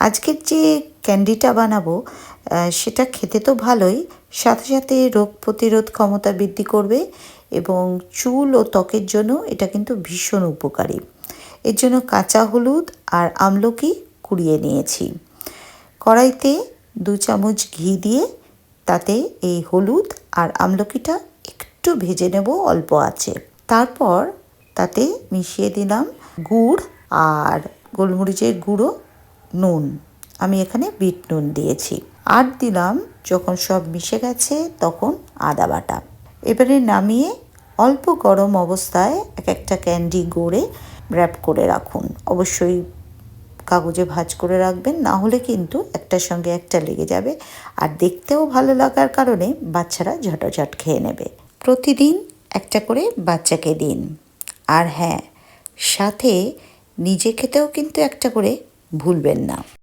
আজকের যে ক্যান্ডিটা বানাবো সেটা খেতে তো ভালোই। সাথে সাথে রোগ প্রতিরোধ ক্ষমতা বৃদ্ধি করবে এবং চুল ও ত্বকের জন্য এটা কিন্তু ভীষণ উপকারী। এর জন্য কাঁচা হলুদ আর আমলকি কুড়িয়ে নিয়েছি। কড়াইতে দু চামচ ঘি দিয়ে তাতে এই হলুদ আর আমলকিটা একটু ভেজে নেব অল্প আছে তারপর তাতে মিশিয়ে দিলাম গুড় আর গোলমরিচের গুঁড়ো নুন। আমি এখানে বিট নুন দিয়েছি। আর দিলাম, যখন সব মিশে গেছে, তখন আদা বাটা। এবারে নামিয়ে অল্প গরম অবস্থায় এক একটা ক্যান্ডি গড়ে র্যাপ করে রাখুন। অবশ্যই কাগজে ভাঁজ করে রাখবেন, না হলে কিন্তু একটার সঙ্গে একটা লেগে যাবে। আর দেখতেও ভালো লাগার কারণে বাচ্চারা ঝটাঝট খেয়ে নেবে। প্রতিদিন একটা করে বাচ্চাকে দিন। আর হ্যাঁ সাথে নিজে খেতেও কিন্তু একটা করে ভুলবেন না।